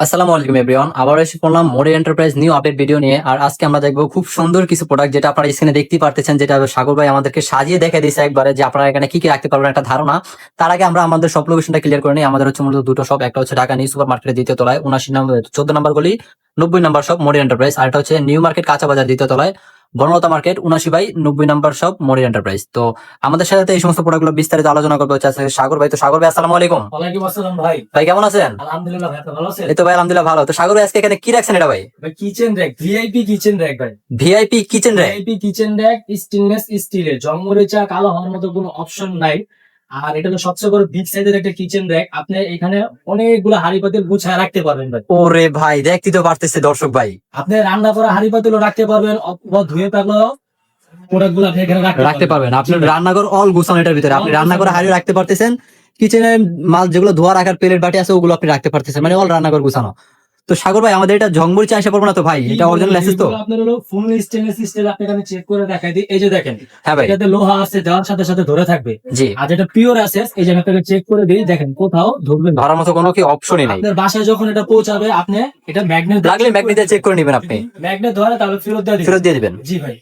আসসালামু আলাইকুম এভরিওয়ান আবার এসে পড়লাম মোডে এন্টারপ্রাইজ নিউ আপডেট ভিডিও নিয়ে। আর আজকে আমরা দেখব খুব সুন্দর কিছু প্রোডাক্ট যেটা আপনারা স্ক্রিনে দেখতে পারতেছেন, যেটা সাগর ভাই আমাদেরকে সাজিয়ে দেখে দিয়েছে একবারে যে আপনারা এখানে কি কি রাখতে পারবেন একটা ধারণা। তার আগে আমরা আমাদের সব লোকেশনটা ক্লিয়ার করে নিই। আমাদের হচ্ছে মূলত দুটো শপ একটা হচ্ছে ঢাকা নিউ সুপার মার্কেটের দ্বিতীয় তলায় উনাশি নম্বর, চোদ্দ নম্বর গলি, নব্বই নম্বর শপ মোরে এন্টারপ্রাইজ আর এটা হচ্ছে নিউ মার্কেট কাঁচা বাজার দ্বিতীয় তলায়। বনলতা মার্কেট উনাশি বাই নব্বই নাম্বার সব মোডে এন্টারপ্রাইজ। তো আমাদের সাথে এই সমস্ত প্রোডাক্টগুলো বিস্তারিত আলোচনা করবে হচ্ছে সাগর ভাই। তো সাগর ভাই আসসালামু আলাইকুম। ওয়ালাইকুম আসসালাম ভাই। ভাই কেমন আছেন? আলহামদুলিল্লাহ ভাই আপনি ভালো আছেন? এই তো ভাই আলহামদুলিল্লাহ ভালো। তো সাগর ভাই আজকে এখানে কি রাখছেন এটা ভাই? ভাই kitchen rack VIP kitchen rack ভাই। VIP kitchen rack VIP kitchen rack stainless স্টিলের জন্মরেচা কালো হওয়ার মতো কোনো অপশন নাই। আর এটা তো সবচেয়ে বড় বিগ সাইজের একটা কিচেন র্যাক আপনি এখানে অনেকগুলো হাড়ি পাতিল গুছায় রাখতে পারবেন ভাই। ওরে ভাই দেখতে তো পারতেছে দর্শক ভাই। আপনি রান্না করা হাড়ি পাতিলও রাখতে পারবেন অথবা ধুয়ে থাকলেও প্রোডাক্টগুলো আপনি এখানে রাখতে পারবেন। আপনার রান্নাঘর অল গুছানো এটার ভিতরে। আপনি রান্না করে। হারিয়ে রাখতে পারতেছেন কিচেনে মাল যেগুলো ধোয়া রাখার প্লেট বাটি আছে ওগুলো আপনি রাখতে পারতেছেন। মানে অল রান্নাঘর গুছানো। তো সাগর ভাই আমাদের এটা ঝংমরিচে আসে পড়ব না তো ভাই এটা অরিজিনাল লাইসেন্স তো? আপনার হলো ফুল স্টেনলেস স্টিল আপনি এখানে চেক করে দেখাই দিই। এই যে দেখেন হ্যাঁ ভাই। এটাতে লোহা আছে দেওয়ার সাথে সাথে ধরে থাকবে। জি। আর যেটা পিওর আছে এই যে আপনাকে চেক করে দিই দেখেন কোথাও ধরবে না। ধরার মতো কোনো কি অপশনই নাই। আপনার বাসায় যখন এটা পৌঁছাবে আপনি এটা ম্যাগনেট লাগলে ম্যাগনেট চেক করে নেবেন আপনি। ম্যাগনেট ধরে তাহলে ফেরত দিয়ে দিবেন। ফেরত দিয়ে দিবেন। জি ভাই।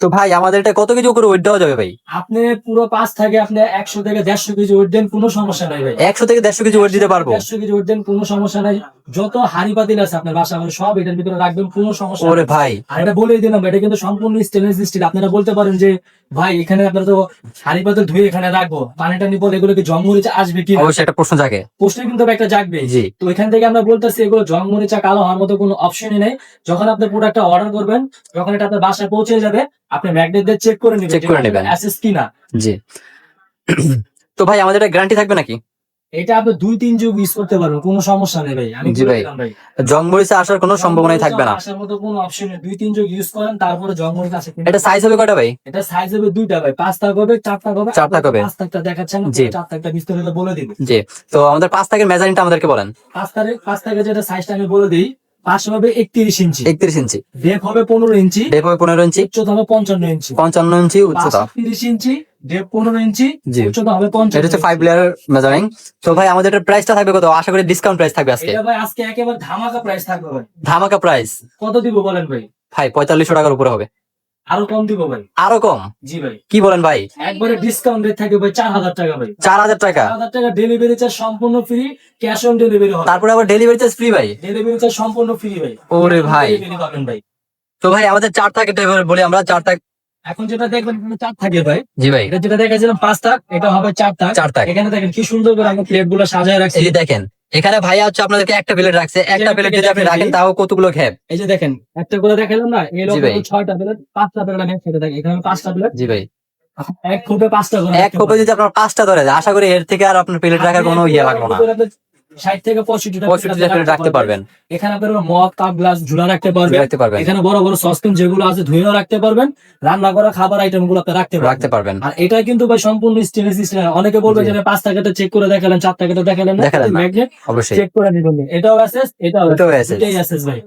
তো ভাই আমাদের এটা কত কেজি করে ওয়েট দেওয়া যাবে ভাই? আপনি পুরো পাঁচ থাকে আপনি একশো থেকে দেড়শো কেজি ওয়েট দেন কোনো সমস্যা নাই ভাই। একশো থেকে দেড়শো কেজি ওয়েট দিতে পারব? দেড়শো কেজি ওয়েট দেন কোনো সমস্যা নাই। যত হাড়ি পাতিল আছে আপনার বাসা সব এটার ভিতরে রাখবেন কোনো সমস্যা ওরে ভাই। আর এটা বলে দিলাম এটা কিন্তু সম্পূর্ণ স্টেনলেস স্টিল আপনারা বলতে পারেন যে ভাই এখানে আপনারা তো হাড়ি পাতিল ধুয়ে এখানে রাখব। পানি টানি বলে এগুলো কি জং মরিচা আসবে কি অবশ্যই একটা প্রশ্ন থাকে প্রশ্ন কিন্তু একটা জাগবে। জি। তো এখান থেকে আমরা বলতেছি এগুলো জং মরিচা কালো হওয়ার মতো কোনো অপশনই নেই। যখন আপনি প্রোডাক্টটা অর্ডার করবেন যখন এটা আপনার বাসায় পৌঁছে যাবে আপনি ম্যাগনেট দিয়ে চেক করে নেবেন Check করে নেবেন। অ্যাসেস কিনা। জি। তো ভাই আমাদের এটা গ্যারান্টি থাকবে নাকি? এটা আপনি দুই তিন যুগ ইউজ করতে পারবেন কোনো সমস্যা নেই ভাই আমি জি ভাই। আসার কোনো সম্ভাবনাই থাকবে না। আসার মতো কোনো অপশন নেই দুই তিন যুগ ইউজ করেন তারপরে জং মরিচা আছে এটা সাইজ হবে কয়টা ভাই? এটা সাইজ হবে দুইটা ভাই পাঁচটা হবে চারটা হবে চারটা হবে। পাঁচ টাকটা দেখাচ্ছেন জি। চার টাকটা বিস্তারিত বলে দিবে। জি। তো আমাদের পাঁচ থাকের মেজারিংটা আমাদেরকে বলেন। পাঁচ তারিখ পাঁচ তারিখে যেটা সাইজটা আমি বলে দিই হবে একত্রিশ ইঞ্চি। একত্রিশ ইঞ্চি। ডেপ হবে পনেরো ইঞ্চি। ডেপ হবে পনেরো ইঞ্চি। উচ্চতা হবে পঞ্চান্ন ইঞ্চি। পঞ্চান্ন ইঞ্চি উচ্চতা। তিরিশ ইঞ্চি ডেপ পনেরো ইঞ্চি। উচ্চতা হবে এটা হচ্ছে ফাইভ লেয়ার মেজারিং তো ভাই আমাদের এটা প্রাইসটা থাকবে কত? আশা করি ডিসকাউন্ট প্রাইস থাকবে আজকে। এটা ভাই আজকে একেবারে ধামাকা প্রাইস থাকবে ভাই। ধামাকা প্রাইস কত দিব বলেন ভাই? ভাই পঁয়তাল্লিশশো টাকার উপরে হবে। আরও কম দিব ভাই। আরও কম? জি ভাই। কি বলেন ভাই? একবারে ডিসকাউন্ট রেট থাকবে ভাই চার হাজার টাকা ভাই। চার হাজার টাকা? চার হাজার টাকা ডেলিভারি চার্জ সম্পূর্ণ ফ্রি ক্যাশ অন ডেলিভারি হবে। তারপরে আবার ডেলিভারি চার্জ ফ্রি ভাই? ডেলিভারি চার্জ সম্পূর্ণ ফ্রি ভাই। ওরে ভাই। পাবেন ভাই। তো ভাই আমাদের চার থাকে বলি আমরা চার থাক এখন যেটা দেখবেন চার থাকে ভাই। জি ভাই। এটা যেটা দেখাছিলাম পাঁচ থাক এটা হবে চার থাক। চার থাক। এখানে দেখেন কি সুন্দর করে আমরা প্লেটগুলো সাজায় রাখছি। দেখেন এখানে ভাইয়া হচ্ছে আপনাদেরকে একটা প্লেট রাখছে। একটা প্লেট যদি আপনি রাখেন তাও কতগুলো খেপ এই যে দেখেন একটা করে দেখালাম না এই। রকম ছয়টা প্লেট পাঁচটা প্লেট আমি একসাথে থাকি এখানে পাঁচটা প্লেট জি ভাই। এক খোপে পাঁচটা করে এক কোপে যদি আপনার পাঁচটা ধরে যায় আশা করি এর থেকে আর আপনার প্লেট রাখার কোনো ইয়ে লাগবে না। ষাট থেকে পঁয়ষট্টি প্লেট রাখতে পারবেন। এখানে আপনার মগ কাপ গ্লাস ঝুলা রাখতে পারবেন। রাখতে পারবেন। এখানে বড় বড় সসপেন যেগুলো আছে ধুয়েও রাখতে পারবেন। রান্না করা খাবার আইটেমগুলো আপনি রাখতে রাখতে পারবেন। আর এটা কিন্তু ভাই সম্পূর্ণ স্টেনলেস স্টিল অনেকে বলবে যে পাঁচ টাকাটা চেক করে দেখালেন চার টাকাটা দেখালেন না। ম্যাগনেট অবশ্যই। চেক করে নিবেন। এটাও অ্যাসেস এটাও access। দুটোই access ভাই।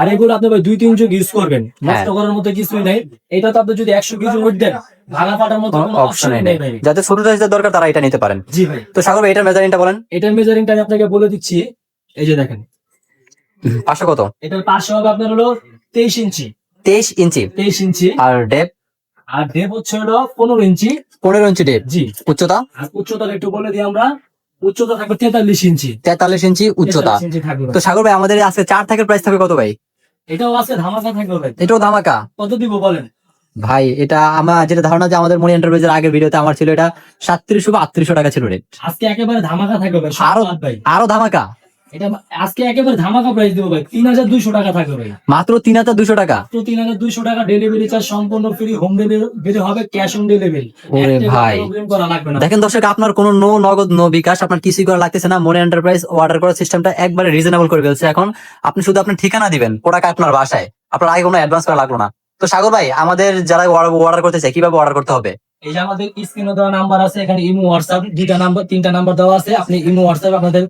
আর এগুলো আপনি ভাই দুই তিন যুগ ইউজ করবেন। হ্যাঁ। নষ্ট করার মতো কিছুই নাই। এটা তো আপনি যদি একশো কেজি ওয়েট দেন ভাঙা ফাটার মতো কোনো অপশন নেই ভাই। যাতে ছোট সাইজের দরকার তারা এটা নিতে পারেন। জি ভাই। তো সাগর ভাই এটার মেজারিংটা বলেন। এটার মেজারিংটা আমি আপনাকে বলে দিচ্ছি। এই যে দেখেন। পাঁচশো কত? এটার পাঁচশো হবে আপনার হলো তেইশ ইঞ্চি। তেইশ ইঞ্চি। তেইশ ইঞ্চি। আর ডেপ আর ডেপ হচ্ছে হলো পনেরো ইঞ্চি। পনেরো ইঞ্চি ডেপ জি। উচ্চতা? আর একটু বলে দিই আমরা। উচ্চতা থাকবে তেতাল্লিশ ইঞ্চি। তেতাল্লিশ ইঞ্চি উচ্চতা। 43 ইঞ্চি থাকবে তো সাগর ভাই আমাদের আজকে চার থাকের প্রাইস থাকবে কত ভাই? এটাও আছে ধামাকা থাকবে ভাই। এটাও ধামাকা। কত দিব বলেন? ভাই এটা আমার যেটা ধারণা যে আমাদের মনি এন্টারপ্রাইজের আগের ভিডিওতে আমার ছিল এটা সাতত্রিশশো বা আটত্রিশশো টাকা ছিল রেট আজকে একেবারে ধামাকা থাকবে ভাই আরো- আরও ধামাকা? এটা আজকে একেবারে ধামাকা প্রাইস দিব ভাই তিন হাজার দুইশো টাকা থাকবে ভাই। মাত্র তিন হাজার টাকা? তিন হাজার দুইশো টাকা ডেলিভারি চার্জ সম্পূর্ণ ফ্রি হোম ডেলিভারি হবে ক্যাশ অন ডেলিভারি ওরে ভাই। দেখেন দর্শক আপনার কোনো নো নগদ নো বিকাশ আপনার কিছুই করা লাগতেছে না। মনি এন্টারপ্রাইজ অর্ডার করার সিস্টেমটা একবারে রিজনেবল করে ফেলছে। এখন আপনি শুধু আপনার ঠিকানা দিবেন প্রোডাক্ট আপনার বাসায়। আপনার আগে কোনো অ্যাডভান্স করা লাগল না। তো সাগর ভাই, আমাদের যারা অর্ডার করতে চায় কীভাবে অর্ডার করতে হবে? এই যে আমাদের স্ক্রিনে দেওয়া নাম্বার আছে, এখানে ইমো হোয়াটসঅ্যাপ দুইটা নাম্বার তিনটা নাম্বার দেওয়া আছে। আপনি ইমো হোয়াটসঅ্যাপ আপনাদের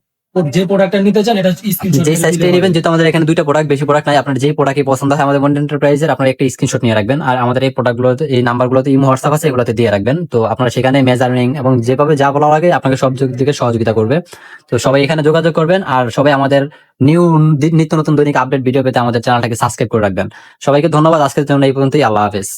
যে প্রোডাক্টটা নিতে চান এটা স্ক্রিনশট যে সাইজটা নেবেন যেহেতু আমাদের এখানে দুইটা প্রোডাক্ট বেশি প্রোডাক্ট নাই আপনার যে প্রোডাক্টই পছন্দ হয় আমাদের মন্ডি এন্টারপ্রাইজের আপনার একটা স্ক্রিনশট নিয়ে রাখবেন। আর আমাদের এই প্রোডাক্টগুলোতে এই নাম্বারগুলোতে ইমো হোয়াটসঅ্যাপ আছে এগুলোতে দিয়ে রাখবেন। তো আপনারা সেখানে মেজারিং এবং যেভাবে যা বলা লাগে আপনাকে সব দিক সহযোগিতা করবে। তো সবাই এখানে যোগাযোগ করবেন আর সবাই আমাদের নিউ নিত্য নতুন দৈনিক আপডেট ভিডিও পেতে আমাদের চ্যানেলটাকে সাবস্ক্রাইব করে রাখবেন। সবাইকে ধন্যবাদ আজকের জন্য এই পর্যন্তই আল্লাহ হাফেজ।